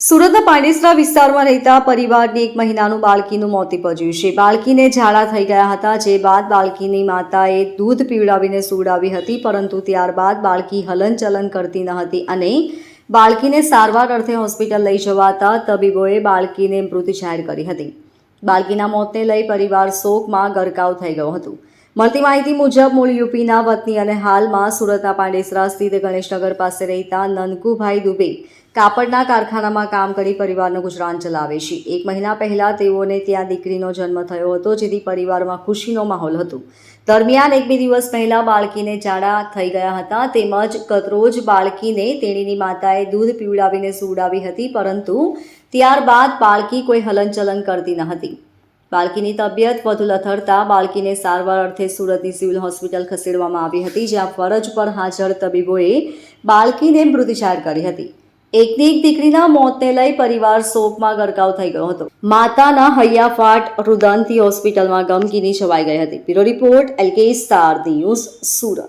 સુરતના પાંડેસરા વિસ્તારમાં રહેતા પરિવારની એક મહિનાનું બાળકીનું મોત નિપજ્યું છે. બાળકીને ઝાડા થઈ ગયા હતા, જે બાદ બાળકીની માતાએ દૂધ પીવડાવીને સુવડાવી હતી, પરંતુ ત્યારબાદ બાળકી હલનચલન કરતી ન હતી અને બાળકીને સારવાર અર્થે હોસ્પિટલ લઈ જવાતા તબીબોએ બાળકીને મૃત જાહેર કરી હતી. બાળકીના મોતને લઈ પરિવાર શોકમાં ગરકાવ થઈ ગયો હતું. મળતી માહિતી મુજબ મૂળ યુપીના વતની અને હાલમાં સુરતના પાંડેસરા સ્થિત ગણેશનગર પાસે રહેતા નનકુભાઈ દુબે કાપડના કારખાનામાં કામ કરી પરિવારનું ગુજરાન ચલાવે છે. એક મહિના પહેલા તેઓને ત્યાં દીકરીનો જન્મ થયો હતો, જેથી પરિવારમાં ખુશીનો માહોલ હતો. દરમિયાન એક બે દિવસ પહેલા બાળકીને ઝાડા થઈ ગયા હતા. તેમજ કતરોજ બાળકીને તેણીની માતાએ દૂધ પીવડાવીને સુવડાવી હતી, પરંતુ ત્યારબાદ બાળકી કોઈ હલનચલન કરતી ન હતી. બાળકીની તબિયત વધુ લથડતા બાળકીને સારવાર અર્થે સુરતની સિવિલ હોસ્પિટલ ખસેડવામાં આવી હતી, જ્યાં ફરજ પર હાજર તબીબોએ બાળકીને મૃત જાહેર કરી હતી. એકની એક દીકરીના મોતને લઈ પરિવાર શોકમાં ગરકાવ થઈ ગયો હતો. માતાના હૈયાફાટ રુદનથી હોસ્પિટલમાં ગમગીની છવાઈ ગઈ હતી. Bureau report LK star news Surat.